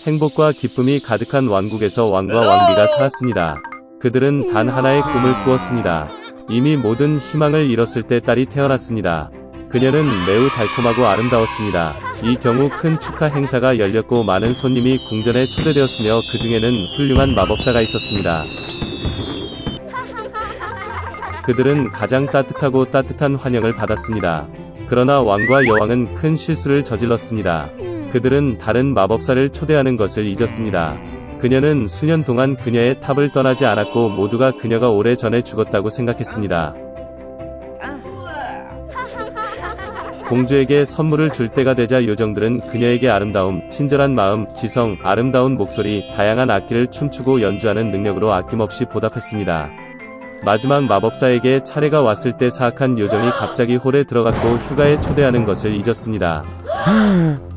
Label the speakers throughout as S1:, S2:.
S1: 행복과 기쁨이 가득한 왕국에서 왕과 왕비가 살았습니다. 그들은 단 하나의 꿈을 꾸었습니다. 이미 모든 희망을 잃었을 때 딸이 태어났습니다. 그녀는 매우 달콤하고 아름다웠습니다. 이 경우 큰 축하 행사가 열렸고 많은 손님이 궁전에 초대되었으며 그 중에는 훌륭한 마법사가 있었습니다. 그들은 가장 따뜻하고 따뜻한 환영을 받았습니다. 그러나 왕과 여왕은 큰 실수를 저질렀습니다. 그들은 다른 마법사를 초대하는 것을 잊었습니다. 그녀는 수년 동안 그녀의 탑을 떠나지 않았고 모두가 그녀가 오래 전에 죽었다고 생각했습니다. 공주에게 선물을 줄 때가 되자 요정들은 그녀에게 아름다움, 친절한 마음, 지성, 아름다운 목소리, 다양한 악기를 춤추고 연주하는 능력으로 아낌없이 보답했습니다. 마지막 마법사에게 차례가 왔을 때 사악한 요정이 갑자기 홀에 들어갔고 휴가에 초대하는 것을 잊었습니다.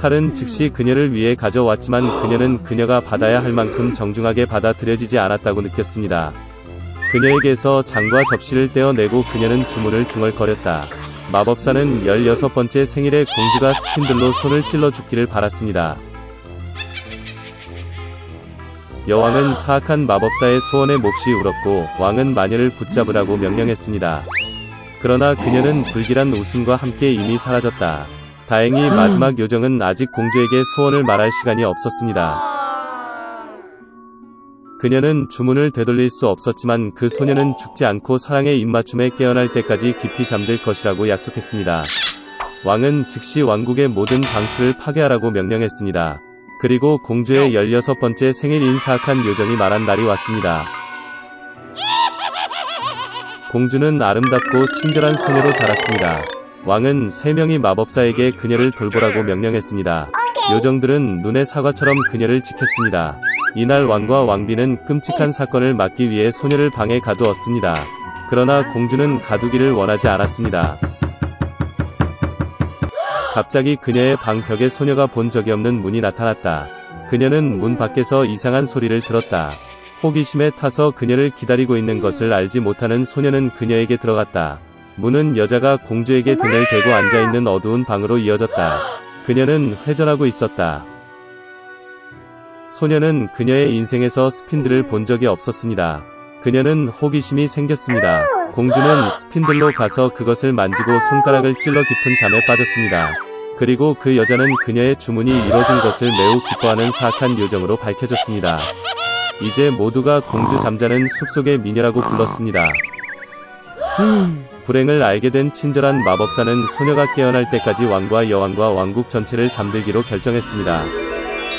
S1: 칼은 즉시 그녀를 위해 가져왔지만 그녀는 그녀가 받아야 할 만큼 정중하게 받아들여지지 않았다고 느꼈습니다. 그녀에게서 장과 접시를 떼어내고 그녀는 주문을 중얼거렸다. 마법사는 16번째 생일에 공주가 스핀들로 손을 찔러 죽기를 바랐습니다. 여왕은 사악한 마법사의 소원에 몹시 울었고 왕은 마녀를 붙잡으라고 명령했습니다. 그러나 그녀는 불길한 웃음과 함께 이미 사라졌다. 다행히 마지막 요정은 아직 공주에게 소원을 말할 시간이 없었습니다. 그녀는 주문을 되돌릴 수 없었지만 그 소녀는 죽지 않고 사랑의 입맞춤에 깨어날 때까지 깊이 잠들 것이라고 약속했습니다. 왕은 즉시 왕국의 모든 방출을 파괴하라고 명령했습니다. 그리고 공주의 16번째 생일인 사악한 요정이 말한 날이 왔습니다. 공주는 아름답고 친절한 소녀로 자랐습니다. 왕은 세 명의 마법사에게 그녀를 돌보라고 명령했습니다. 요정들은 눈의 사과처럼 그녀를 지켰습니다. 이날 왕과 왕비는 끔찍한 사건을 막기 위해 소녀를 방에 가두었습니다. 그러나 공주는 가두기를 원하지 않았습니다. 갑자기 그녀의 방 벽에 소녀가 본 적이 없는 문이 나타났다. 그녀는 문 밖에서 이상한 소리를 들었다. 호기심에 타서 그녀를 기다리고 있는 것을 알지 못하는 소녀는 그녀에게 들어갔다. 문은 여자가 공주에게 등을 대고 앉아있는 어두운 방으로 이어졌다. 그녀는 회전하고 있었다. 소녀는 그녀의 인생에서 스핀들을 본 적이 없었습니다. 그녀는 호기심이 생겼습니다. 공주는 스핀들로 가서 그것을 만지고 손가락을 찔러 깊은 잠에 빠졌습니다. 그리고 그 여자는 그녀의 주문이 이뤄진 것을 매우 기뻐하는 사악한 요정으로 밝혀졌습니다. 이제 모두가 공주 잠자는 숲속의 미녀라고 불렀습니다. 불행을 알게 된 친절한 마법사는 소녀가 깨어날 때까지 왕과 여왕과 왕국 전체를 잠들기로 결정했습니다.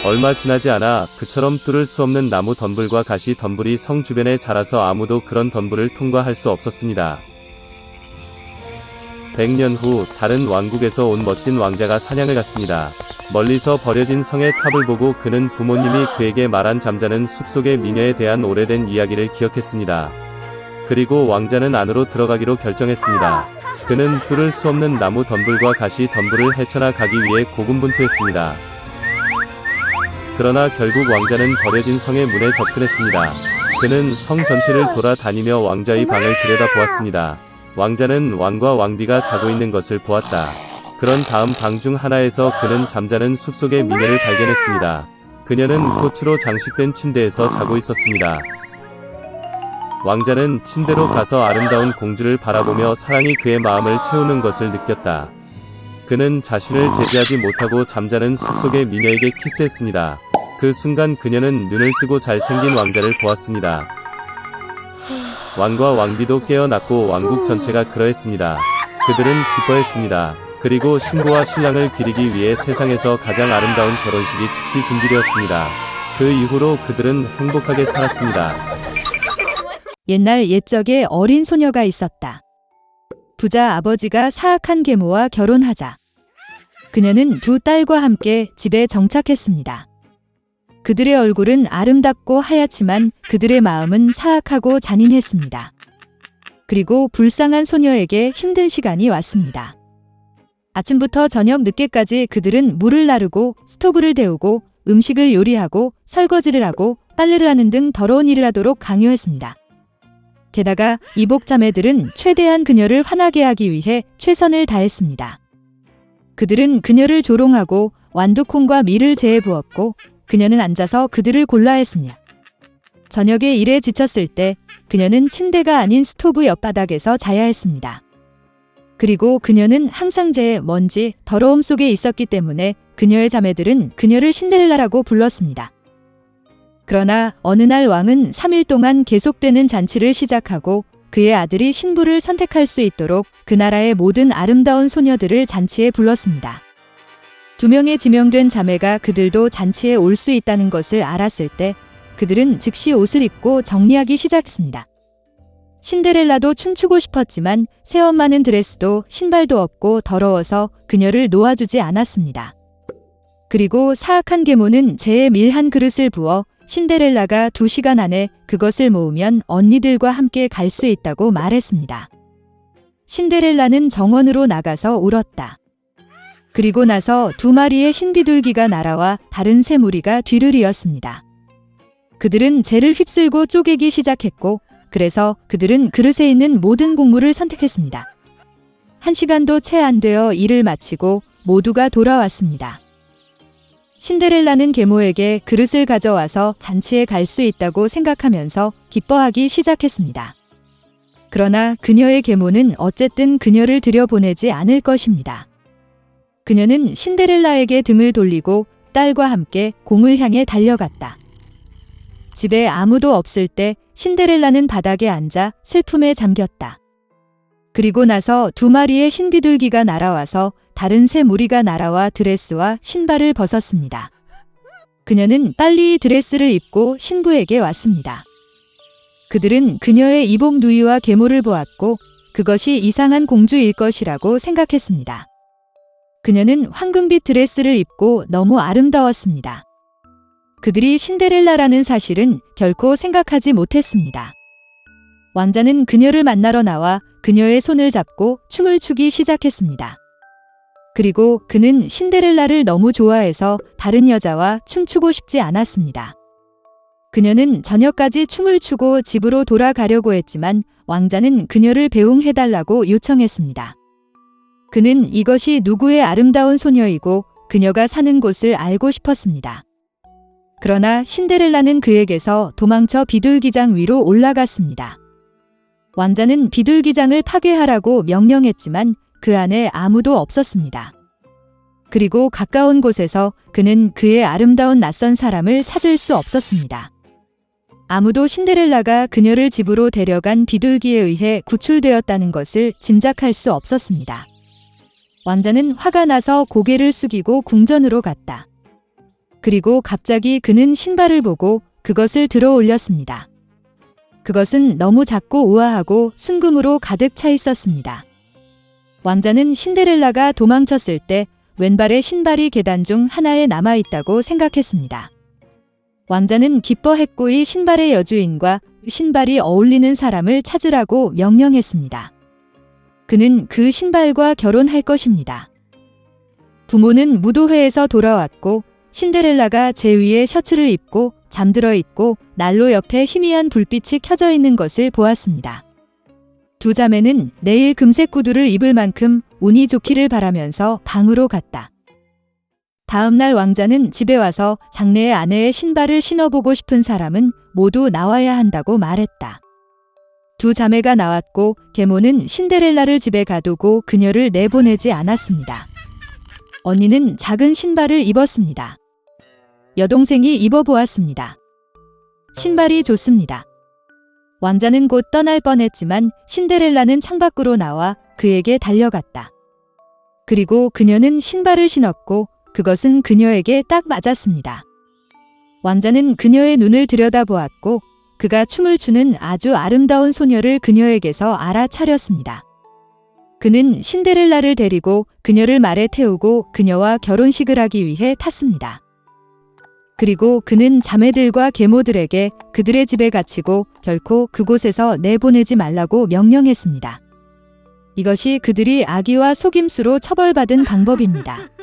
S1: 얼마 지나지 않아 그처럼 뚫을 수 없는 나무 덤불과 가시 덤불이 성 주변에 자라서 아무도 그런 덤불을 통과할 수 없었습니다. 100년 후 다른 왕국에서 온 멋진 왕자가 사냥을 갔습니다. 멀리서 버려진 성의 탑을 보고 그는 부모님이 그에게 말한 잠자는 숲속의 미녀에 대한 오래된 이야기를 기억했습니다. 그리고 왕자는 안으로 들어가기로 결정했습니다. 그는 뚫을 수 없는 나무 덤불과 가시 덤불을 헤쳐나 가기 위해 고군분투했습니다. 그러나 결국 왕자는 버려진 성의 문에 접근했습니다. 그는 성 전체를 돌아다니며 왕자의 방을 들여다보았습니다. 왕자는 왕과 왕비가 자고 있는 것을 보았다. 그런 다음 방 중 하나에서 그는 잠자는 숲속의 미녀를 발견했습니다. 그녀는 꽃으로 장식된 침대에서 자고 있었습니다. 왕자는 침대로 가서 아름다운 공주를 바라보며 사랑이 그의 마음을 채우는 것을 느꼈다. 그는 자신을 제지하지 못하고 잠자는 숲속의 미녀에게 키스했습니다. 그 순간 그녀는 눈을 뜨고 잘생긴 왕자를 보았습니다. 왕과 왕비도 깨어났고 왕국 전체가 그러했습니다. 그들은 기뻐했습니다. 그리고 신부와 신랑을 기리기 위해 세상에서 가장 아름다운 결혼식이 즉시 준비되었습니다. 그 이후로 그들은 행복하게 살았습니다.
S2: 옛날 옛적에 어린 소녀가 있었다. 부자 아버지가 사악한 계모와 결혼하자. 그녀는 두 딸과 함께 집에 정착했습니다. 그들의 얼굴은 아름답고 하얗지만 그들의 마음은 사악하고 잔인했습니다. 그리고 불쌍한 소녀에게 힘든 시간이 왔습니다. 아침부터 저녁 늦게까지 그들은 물을 나르고 스토브를 데우고 음식을 요리하고 설거지를 하고 빨래를 하는 등 더러운 일을 하도록 강요했습니다. 게다가 이복 자매들은 최대한 그녀를 화나게 하기 위해 최선을 다했습니다. 그들은 그녀를 조롱하고 완두콩과 밀을 재해 부었고 그녀는 앉아서 그들을 골라 했습니다. 저녁에 일에 지쳤을 때 그녀는 침대가 아닌 스토브 옆바닥에서 자야 했습니다. 그리고 그녀는 항상 제 먼지, 더러움 속에 있었기 때문에 그녀의 자매들은 그녀를 신데렐라라고 불렀습니다. 그러나 어느 날 왕은 3일 동안 계속되는 잔치를 시작하고 그의 아들이 신부를 선택할 수 있도록 그 나라의 모든 아름다운 소녀들을 잔치에 불렀습니다. 두 명의 지명된 자매가 그들도 잔치에 올 수 있다는 것을 알았을 때 그들은 즉시 옷을 입고 정리하기 시작했습니다. 신데렐라도 춤추고 싶었지만 새엄 많은 드레스도 신발도 없고 더러워서 그녀를 놓아주지 않았습니다. 그리고 사악한 계모는 재에 밀 한 그릇을 부어 신데렐라가 두 시간 안에 그것을 모으면 언니들과 함께 갈 수 있다고 말했습니다. 신데렐라는 정원으로 나가서 울었다. 그리고 나서 두 마리의 흰 비둘기가 날아와 다른 새 무리가 뒤를 이었습니다. 그들은 재를 휩쓸고 쪼개기 시작했고 그래서 그들은 그릇에 있는 모든 곡물을 선택했습니다. 한 시간도 채 안 되어 일을 마치고 모두가 돌아왔습니다. 신데렐라는 계모에게 그릇을 가져와서 잔치에 갈 수 있다고 생각하면서 기뻐하기 시작했습니다. 그러나 그녀의 계모는 어쨌든 그녀를 들여보내지 않을 것입니다. 그녀는 신데렐라에게 등을 돌리고 딸과 함께 공을 향해 달려갔다. 집에 아무도 없을 때 신데렐라는 바닥에 앉아 슬픔에 잠겼다. 그리고 나서 두 마리의 흰 비둘기가 날아와서 다른 새 무리가 날아와 드레스와 신발을 벗었습니다. 그녀는 빨리 드레스를 입고 신부에게 왔습니다. 그들은 그녀의 이복 누이와 계모를 보았고 그것이 이상한 공주일 것이라고 생각했습니다. 그녀는 황금빛 드레스를 입고 너무 아름다웠습니다. 그들이 신데렐라라는 사실은 결코 생각하지 못했습니다. 왕자는 그녀를 만나러 나와 그녀의 손을 잡고 춤을 추기 시작했습니다. 그리고 그는 신데렐라를 너무 좋아해서 다른 여자와 춤추고 싶지 않았습니다. 그녀는 저녁까지 춤을 추고 집으로 돌아가려고 했지만 왕자는 그녀를 배웅해달라고 요청했습니다. 그는 이것이 누구의 아름다운 소녀이고 그녀가 사는 곳을 알고 싶었습니다. 그러나 신데렐라는 그에게서 도망쳐 비둘기장 위로 올라갔습니다. 왕자는 비둘기장을 파괴하라고 명령했지만 그 안에 아무도 없었습니다. 그리고 가까운 곳에서 그는 그의 아름다운 낯선 사람을 찾을 수 없었습니다. 아무도 신데렐라가 그녀를 집으로 데려간 비둘기에 의해 구출되었다는 것을 짐작할 수 없었습니다. 왕자는 화가 나서 고개를 숙이고 궁전으로 갔다. 그리고 갑자기 그는 신발을 보고 그것을 들어 올렸습니다. 그것은 너무 작고 우아하고 순금으로 가득 차 있었습니다. 왕자는 신데렐라가 도망쳤을 때 왼발의 신발이 계단 중 하나에 남아 있다고 생각했습니다. 왕자는 기뻐했고 이 신발의 여주인과 신발이 어울리는 사람을 찾으라고 명령했습니다. 그는 그 신발과 결혼할 것입니다. 부모는 무도회에서 돌아왔고 신데렐라가 제 위에 셔츠를 입고 잠들어 있고 난로 옆에 희미한 불빛이 켜져 있는 것을 보았습니다. 두 자매는 내일 금색 구두를 입을 만큼 운이 좋기를 바라면서 방으로 갔다. 다음 날 왕자는 집에 와서 장래의 아내의 신발을 신어보고 싶은 사람은 모두 나와야 한다고 말했다. 두 자매가 나왔고 계모는 신데렐라를 집에 가두고 그녀를 내보내지 않았습니다. 언니는 작은 신발을 입었습니다. 여동생이 입어보았습니다. 신발이 좋습니다. 왕자는 곧 떠날 뻔했지만 신데렐라는 창밖으로 나와 그에게 달려갔다. 그리고 그녀는 신발을 신었고 그것은 그녀에게 딱 맞았습니다. 왕자는 그녀의 눈을 들여다보았고 그가 춤을 추는 아주 아름다운 소녀를 그녀에게서 알아차렸습니다. 그는 신데렐라를 데리고 그녀를 말에 태우고 그녀와 결혼식을 하기 위해 탔습니다. 그리고 그는 자매들과 계모들에게 그들의 집에 갇히고 결코 그곳에서 내보내지 말라고 명령했습니다. 이것이 그들이 아기와 속임수로 처벌받은 방법입니다.